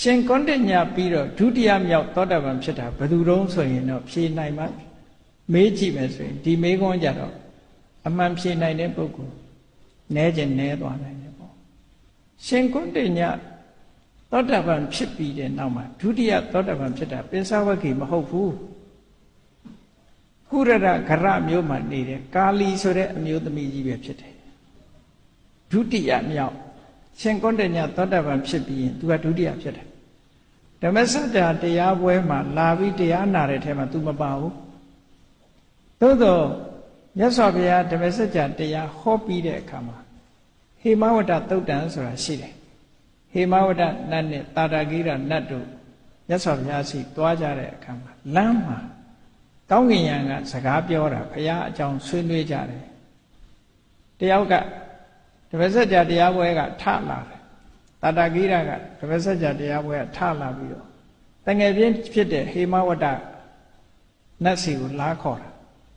ရှင်ကွန်တညာပြီးတော့ဒုတိယမြောက်သောတာပန်ဖြစ်တာဘယ်သူတုံးဆိုရင်တော့ဖြေနိုင်မှမေးကြည့်မယ်ဆိုရင်ဒီမေးခွန်းကြတော့အမှန်ဖြေနိုင်တဲ့ပုဂ္ဂိုလ်နဲကျင်နဲသွားနိုင်တယ်ပေါ့ရှင်ကွန်တညာသောတာပန်ဖြစ်ပြီးတဲ့နောက်မှာဒုတိယသောတာပန်ဖြစ်တာပိဿဝဂီမဟုတ်ဘူးကုရရဂရမျိုးမှာနေတဲ့ကာလီဆိုတဲ့အမျိုးသမီးကြီးပဲဖြစ်တယ်ဒုတိယမြောက် ရှင်ကွန်တညာသောတာပန်ဖြစ်ပြီးရင်သူကဒုတိယဖြစ်တယ်ဓမ္မစကြာတရားပွဲမှာလာပြီးတရားနာတဲ့ထဲမှာ तू မပါဘူးသို့သောမြတ်စွာဘုရားဓမ္မစကြာတရားဟောပြီးတဲ့အခါမှာဟေမဝတ္တသုတ်တံဆိုတာရှိတယ်ဟေမဝတ္တနတ်နဲ့တာတာဂိရနတ်တို့မြတ်စွာဘုရားစီတွားကြတဲ့အခါမှာလမ်းမှာကောင်းကင်ယံကစကားပြောတာဘုရားအကြောင်းဆွေးနွေးကြတယ်တယောက်က ဓမ္မစကြာတရားပွဲကထလာတယ်တာတာဂိရကဓမ္မစကြာတရားပွဲကထလာပြီးတော့တငယ်ချင်းဖြစ်တဲ့ဟေမဝတ္တနတ်စီကိုလာခေါ်တာ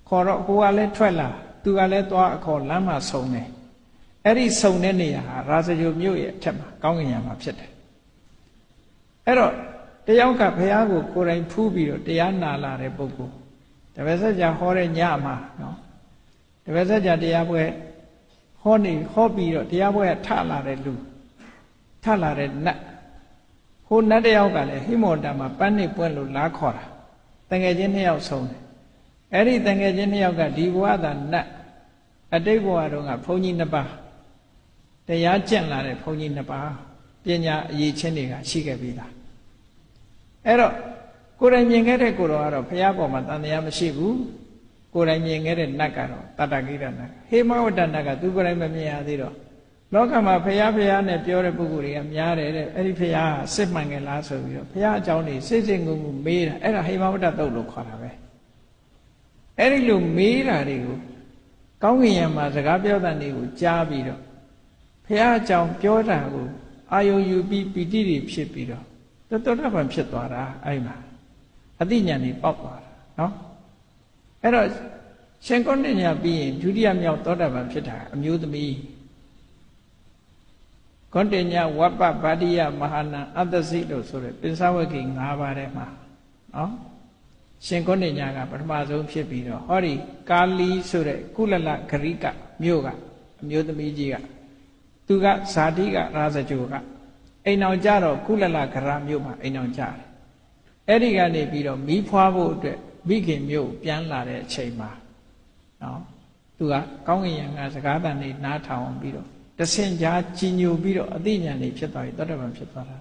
ခေါ်တော့ဟိုကလည်းထွက်လာသူကလည်းသွားအခေါ်လမ်းမှာဆုံတယ်အဲ့ဒီဆုံတဲ့နေရာဟာရာဇဂိုမြို့ရဲ့အထက်မှာကောင်းကင်ယံမှာဖြစ်တယ်အဲ့တော့တယောက်ကဘုရားကိုကိုယ်တိုင်ဖူးပြီးတော့တရားနာလာတဲ့ပုဂ္ဂိုလ်တပည့်ဆက်ကြာဟောတဲ့ညမှာနော်တပည့်ဆက်ကြာတရားပွဲ ဟောနေဟောပြီးတော့တရားပွဲကထလာတဲ့လူထလာတဲ့နတ်ဟိုနတ်တယောက်ကလည်းဟိမောတမှာပန်းနေပွင့်လို့လာခေါ်တာတငယ်ချင်းနှစ်ယောက်ဆုံးတယ်အဲ့ဒီတငယ်ချင်းနှစ်ယောက်ကဒီဘဝသာနတ်အတိတ်ဘဝတုန်းကဘုန်းကြီးနှစ်ပါးတရားကျင့်လာတဲ့ဘုန်းကြီးနှစ်ပါးပညာအရေးချင်းတွေကရှိခဲ့ပြီးသားအဲ့တော့ကိုယ်တိုင်မြင်ခဲ့တဲ့ကိုယ်တော်ကတော့ဘုရားပေါ်မှာတန်တရားမရှိဘူး ကိုယ်တိုင်မြင်ခဲ့တဲ့နတ်ကတော့တတ္တကိရနတ်ဟေမဝတ္တနတ်ကသူကိုယ်တိုင်မမြင်ရသေးတော့လောကမှာဘုရားဘုရားနဲ့ပြောတဲ့ပုဂ္ဂိုလ်တွေကများတယ်တဲ့အဲ့ဒီဘုရားကစစ်မှန်ကြလားဆိုပြီးတော့ဘုရားအကြောင်းတွေစိတ်စိတ်ငုံငုံမေးတာအဲ့ဒါဟေမဝတ္တတုတ်လို့ခေါ်တာပဲအဲ့ဒီလိုမေးတာတွေကိုကောင်းကင်ယံမှာစကားပြောတဲ့နေကိုကြားပြီးတော့ဘုရားအကြောင်းပြောတာကိုအာယုံယူပြီးပီတိတွေဖြစ်ပြီးတော့တောတပံဖြစ်သွားတာအဲ့မှာအသိဉာဏ်တွေပေါက်သွားတာနော်အဲ့တော့ ရှင်ကောဏညာပြီးရင်ဒုတိယမြောက်သောတာပန်ဖြစ်တာအမျိုးသမီးကောဏညာဝပ္ပဗာတိယမဟာနာအတ္တစိလို့ဆိုတဲ့ပိဿဝဂီ၅ပါးထဲမှာနော်ရှင်ကောဏညာကပထမဆုံးဖြစ်ပြီးတော့ဟောဒီကာလီဆိုတဲ့ကုလလဂရိကမြို့ကအမျိုးသမီးကြီးကသူကဇာတိကရာဇကြိုကအိမ်အောင်ကြတော့ကုလလဂရမြို့မှာအိမ်အောင်ကြတယ်အဲ့ဒီကနေပြီးတော့မီးဖွားဖို့အတွက်မိခင်မြို့ပြန်လာတဲ့အချိန်မှာ နော်သူကကောင်းကင်ယံကစကားတန်နေနားထောင်ပြီးတော့တဆင်ကြားကြီးညိုပြီးတော့အသိဉာဏ်တွေဖြစ်သွားပြီသောတပန်ဖြစ်သွားတာ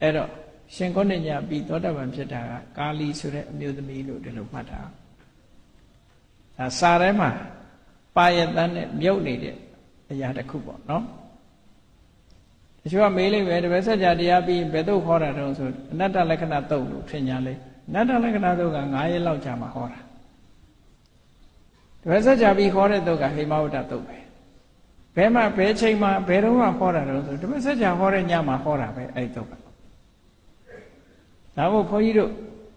အဲ့တော့ရှင်ကောဏညာပြီးသောတပန်ဖြစ်တာကကာလီဆိုတဲ့အမျိုးသမီးလို့ဒီလိုမှတ်တာဒါစာထဲမှာပါယတန်းနဲ့မြုပ်နေတဲ့အရာတစ်ခုပေါ့နော်တချို့ကမေးလိုက်ပဲတပည့်ဆက်ကြတရားပြီးဘယ်တော့ခေါ်တာတုံးဆိုအနတ္တလက္ခဏာတုတ်လို့ထင်ကြလေအနတ္တလက္ခဏာတုတ်က9ရက်လောက်ကြာမှဟောတာ တပည့်ဆက်ကြပြီးခေါ်တဲ့တုတ်ကဟိမဝတ္တတုတ်ပဲဘယ်မှာဘယ်ချိန်မှာဘယ်တော့မှဟောတာတုံးဆိုတပည့်ဆက်ကြဟောတဲ့ညမှာဟောတာပဲအဲ့တုတ်ကဒါမို့ဘုန်းကြီးတို့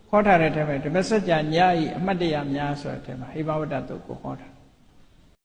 ဟောထားတဲ့ထဲမှာတပည့်ဆက်ကြညဤအမှတ်တရများဆိုတဲ့ထဲမှာဟိမဝတ္တတုတ်ကိုဟောတာ